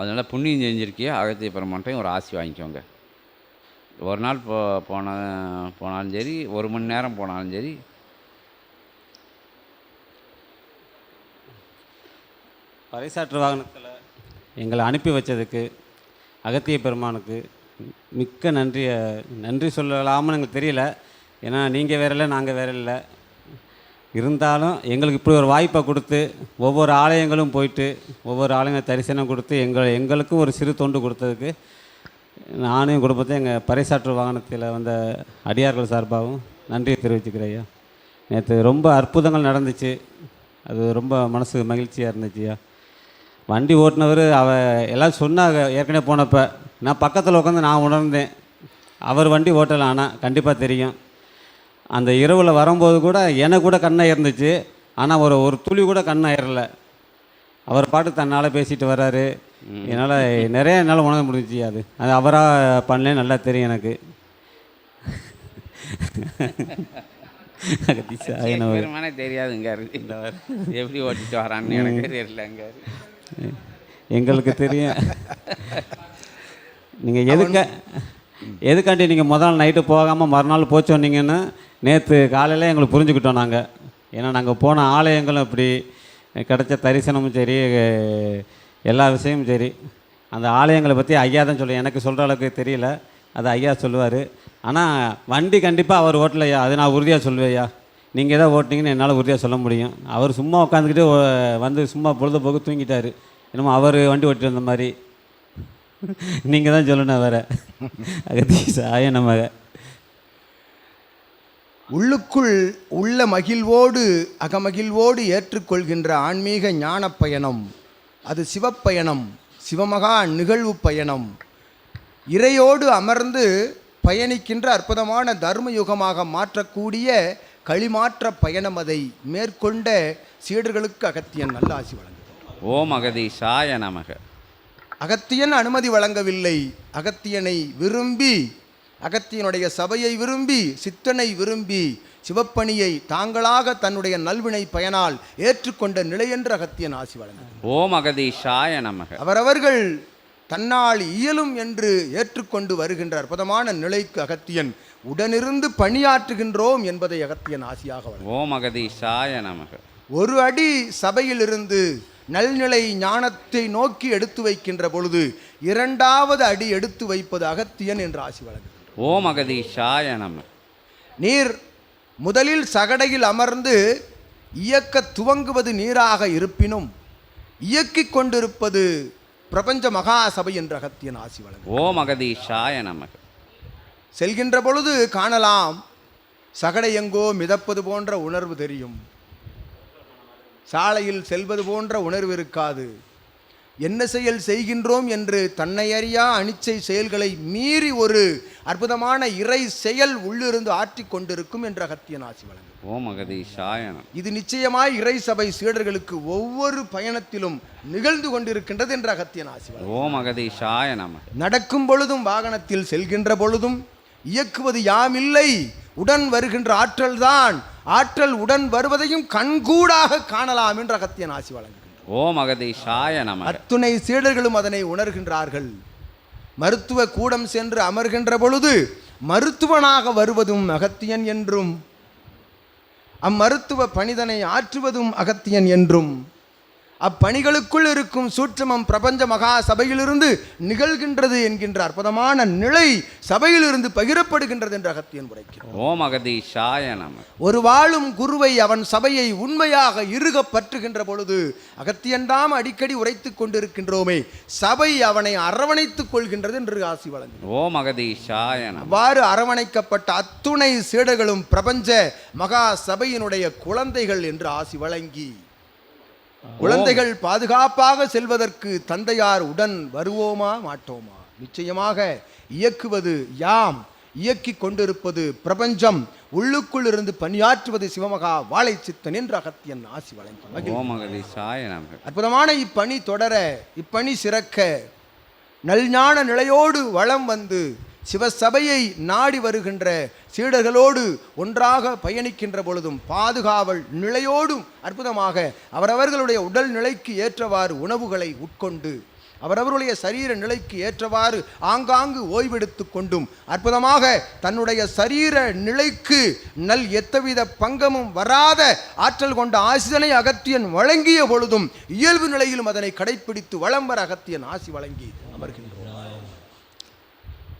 அதனால் புண்ணியம் செஞ்சுருக்கியா அகத்திய பெருமான்ட்டையும் ஒரு ஆசி வாங்கிக்கோங்க. ஒரு நாள் போ போன போனாலும் சரி ஒரு மணி நேரம் போனாலும் சரி. பறைசாற்று வாகனத்தில் எங்களை அனுப்பி வச்சதுக்கு அகத்திய பெருமானுக்கு மிக்க நன்றியை நன்றி சொல்லலாம்னு எங்களுக்கு தெரியல. ஏன்னா நீங்கள் வேற இல்லை நாங்கள் வேற இல்லை. இருந்தாலும் எங்களுக்கு இப்படி ஒரு வாய்ப்பை கொடுத்து ஒவ்வொரு ஆலயங்களும் போயிட்டு ஒவ்வொரு ஆலயங்க தரிசனம் கொடுத்து எங்கள் எங்களுக்கும் ஒரு சிறு தொண்டு கொடுத்ததுக்கு நானும் குடும்பத்தை எங்கள் பறைசாற்று வாகனத்தில் வந்த அடியார்கள் சார்பாகவும் நன்றியை தெரிவிச்சுக்கிறேன் ஐயா. நேற்று ரொம்ப அற்புதங்கள் நடந்துச்சு. அது ரொம்ப மனசு மகிழ்ச்சியாக இருந்துச்சுயா வண்டி ஓட்டுனவர் அவ எல்லாம் சொன்னாங்க ஏற்கனவே போனப்போ நான் பக்கத்தில் உட்காந்து நான் உணர்ந்தேன். அவர் வண்டி ஓட்டலாம் ஆனால் கண்டிப்பாக தெரியும். அந்த இரவில் வரும்போது கூட எனக்கு கூட கண்ணாக இருந்துச்சு ஆனால் ஒரு ஒரு துளி கூட கண்ணாக ஏறல. அவர் பாட்டு தன்னால் பேசிட்டு வர்றாரு. என்னால் நிறைய என்னால் உணர முடிஞ்சுச்சு அது. அது அவராக பண்ணலே நல்லா தெரியும் எனக்கு. பெருமானே தெரியாதுங்க எப்படி ஓட்டிட்டு வரான்னு எனக்கு தெரியலங்க எங்களுக்கு தெரியும். நீங்கள் எதுக்க எதுக்காண்டி நீங்கள் முதல் நாள் நைட்டு போகாமல் மறுநாள் போச்சு வந்தீங்கன்னு நேற்று காலையில் எங்களுக்கு புரிஞ்சுக்கிட்டோம் நாங்கள் ஏன்னா நாங்கள் போன ஆலயங்களும் இப்படி கிடைச்ச தரிசனமும் சரி எல்லா விஷயமும் சரி. அந்த ஆலயங்களை பற்றி ஐயா தான் சொல்லுவேன் எனக்கு சொல்கிற அளவுக்கு தெரியல. அது ஐயா சொல்லுவார். ஆனால் வண்டி கண்டிப்பாக அவர் ஓட்டலையா அது நான் உறுதியாக சொல்லுவேயா நீங்கள் தான் ஓட்டினீங்கன்னு என்னால் உறுதியாக சொல்ல முடியும். அவர் சும்மா உட்காந்துக்கிட்டு வந்து சும்மா பொழுதுபோக்கு தூங்கிட்டார். என்னமோ அவர் வண்டி ஓட்டிட்டு வந்த மாதிரி. நீங்கள் தான் சொல்லணும் வேறு அகத்தீச ஆய நமக உள்ளுக்குள் உள்ள மகிழ்வோடு அகமகிழ்வோடு ஏற்றுக்கொள்கின்ற ஆன்மீக ஞானப் பயணம் அது சிவப்பயணம் சிவமகா நிகழ்வு பயணம். இறையோடு அமர்ந்து பயணிக்கின்ற அற்புதமான தர்ம யுகமாக மாற்றக்கூடிய களிமாற்ற பயணம் அதை மேற்கொண்ட சீடர்களுக்கு அகத்தியன் நல்ல ஆசி வழங்குகிறார் ஓம் அகதீஷாய நமக. அகத்தியன் அனுமதி வழங்கவில்லை. அகத்தியனை விரும்பி அகத்தியனுடைய சபையை விரும்பி சித்தனை விரும்பி சிவப்பணியை தாங்களாக தன்னுடைய நல்வினை பயனால் ஏற்றுக்கொண்ட நிலையென்று அகத்தியன் ஆசி வழங்குகிறார் ஓம் அகதீஷாய நமக. அவரவர்கள் தன்னால் இயலும் என்று ஏற்றுக்கொண்டு வருகின்ற அற்புதமான நிலைக்கு அகத்தியன் உடனிருந்து பணியாற்றுகின்றோம் என்பதை அகத்தியன் ஆசியாக ஓம் அகதீஷாய நமக. ஒரு அடி சபையிலிருந்து நல்நிலை ஞானத்தை நோக்கி எடுத்து வைக்கின்ற பொழுது இரண்டாவது அடி எடுத்து வைப்பது அகத்தியன் என்று ஆசி வழங்குகின்றார் ஓம் அகதீஷாய நமக நீர் முதலில் சகடையில் அமர்ந்து இயக்க துவங்குவது நீராக இருப்பினும் இயக்கிக் கொண்டிருப்பது பிரபஞ்ச மகா சபை என்ற அகத்தியன் ஆசி வழங்கு. ஓம் அகதீஷாய நமக செல்கின்ற பொழுது காணலாம் சகடை எங்கோ மிதப்பது போன்ற உணர்வு தெரியும். சாலையில் செல்வது போன்ற உணர்வு இருக்காது. என்ன செயல் செய்கின்றோம் என்று தன்னை அறியா அனிச்சை செயல்களை மீறி ஒரு அற்புதமான இறை செயல் உள்ளிருந்து ஆற்றிக் கொண்டிருக்கும் என்ற அகத்தியன் ஆசி வழங்கு ஓம் அகதீஷாய நமக இது நிச்சயமாய் இறை சபை சீடர்களுக்கு ஒவ்வொரு பயணத்திலும் நிகழ்ந்து கொண்டிருக்கின்றது என்ற அகத்தியன் ஆசி ஓம் அகதீஷாய நமக நடக்கும் பொழுதும் வாகனத்தில் செல்கின்ற பொழுதும் இயக்குவது யாமில்லை உடன் வருகின்ற ஆற்றல்தான். ஆற்றல் உடன் வருவதையும் கண்கூடாக காணலாம் என்ற அகத்தியன் ஆசி வழங்குகின்றார் ஓம் அகதீஷாய நம அத்துணை சீடர்களும் அதனை உணர்கின்றார்கள். மருத்துவ கூடம் சென்று அமர்கின்ற பொழுது மருத்துவனாக வருவதும் அகத்தியன் என்றும் அம்மருத்துவ பணிதனை ஆற்றுவதும் அகத்தியன் என்றும் அப்பணிகளுக்குள் இருக்கும் சூட்சமம் பிரபஞ்ச மகா சபையிலிருந்து நிகழ்கின்றது என்கின்ற அற்புதமான நிலை சபையிலிருந்து பகிரப்படுகின்றது என்று அகத்தியன் உரைக்கிறார் ஓம் அகதீஷாய நமக ஒரு வாழும் குருவை அவன் சபையை உண்மையாக இறுக பற்றுகின்ற பொழுது அகத்தியன்தாம் அடிக்கடி உரைத்துக் கொண்டிருக்கின்றோமே சபை அவனை அரவணைத்துக் கொள்கின்றது என்று ஆசி வழங்கும் ஓம் அகதீஷாய அவ்வாறு அரவணைக்கப்பட்ட அத்துணை சீடர்களும் பிரபஞ்ச மகா சபையினுடைய குழந்தைகள் என்று ஆசி வழங்கி குழந்தைகள் பாதுகாப்பாக செல்வதற்கு தந்தையார் உடன் வருவோமா மாட்டோமா? நிச்சயமாக இயக்குவது யாம். இயக்கிக் கொண்டிருப்பது பிரபஞ்சம். உள்ளுக்குள் இருந்து பணியாற்றுவது சிவமகா வாழை சித்தன் என்று அகத்தியன் ஆசி வழங்கி மகிழ்கிறேன். ஓம் அகதீஷாய நமக. அற்புதமான இப்பணி தொடர இப்பணி சிறக்க நல்ஞான நிலையோடு வளம் வந்து சிவசபையை நாடி வருகின்ற சீடர்களோடு ஒன்றாக பயணிக்கின்ற பொழுதும் பாதுகாவல் நிலையோடும் அற்புதமாக அவரவர்களுடைய உடல் நிலைக்கு ஏற்றவாறு உணவுகளை உட்கொண்டு அவரவருடைய சரீர நிலைக்கு ஏற்றவாறு ஆங்காங்கு ஓய்வெடுத்து கொண்டும் அற்புதமாக தன்னுடைய சரீர நிலைக்கு நல் எத்தவித பங்கமும் வராத ஆற்றல் கொண்ட ஆசிதனை அகத்தியன் வழங்கிய பொழுதும் இயல்பு நிலையிலும் அதனை கடைப்பிடித்து வளம் வர அகத்தியன் ஆசி வழங்கி அமர்கின்றோம்.